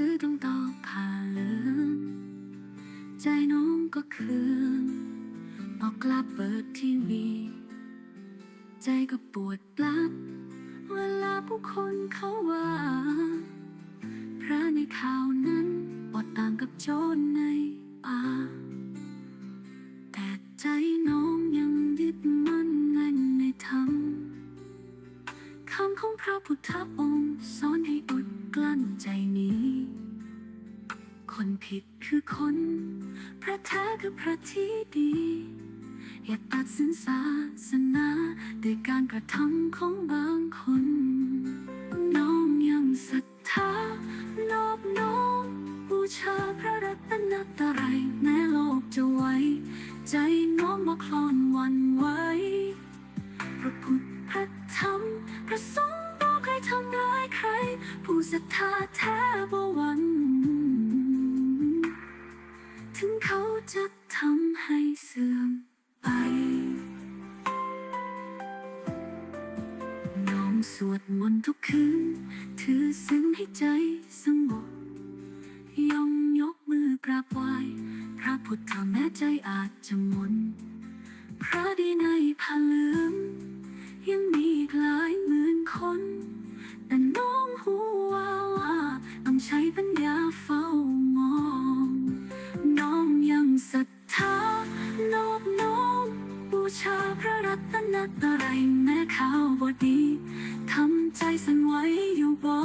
ซื้อต้องต่อผ่านใจน้องก็คืนออกกลับเปิดทีวี ใจก็ปวดปลับ เวลาผู้คนเขาว่า พระในข่าวนั้นอดต่างกับโจรในป่าแต่ใจน้องยังยึดมั่นในในธรรมคำของพระพุทธองค์สอนให้อดกลั้นใจนี้ คนผิดคือคน พระแท้คือพระที่ดี อย่าตัดสินศาสนาด้วยการกระทำของบางคน น้องยังศรัทธานอบน้อมบูชาพระรัตนตรัยแม้โลกจะไหวใจน้องบ่คลอนวันไหวพระพุทธพระธรรมพระสงฆ์บอกให้ทำร้ายใคร ผู้ศรัทธาแท้บ่หวัน ให้เสื่อมไป น้องสวดมนต์ทุกคืน ถือศีงให้ใจสงบย่องยกมือกราบไหว้พระพุทธแม่ใจอาจจะมนพระดีในผ้าเหลืองยังมีอีกหลายหมื่นคน แต่น้องหู ชาพระรัตนตรัยแม้ข่าวบดีทำใจสั่นไหวอยู่บ่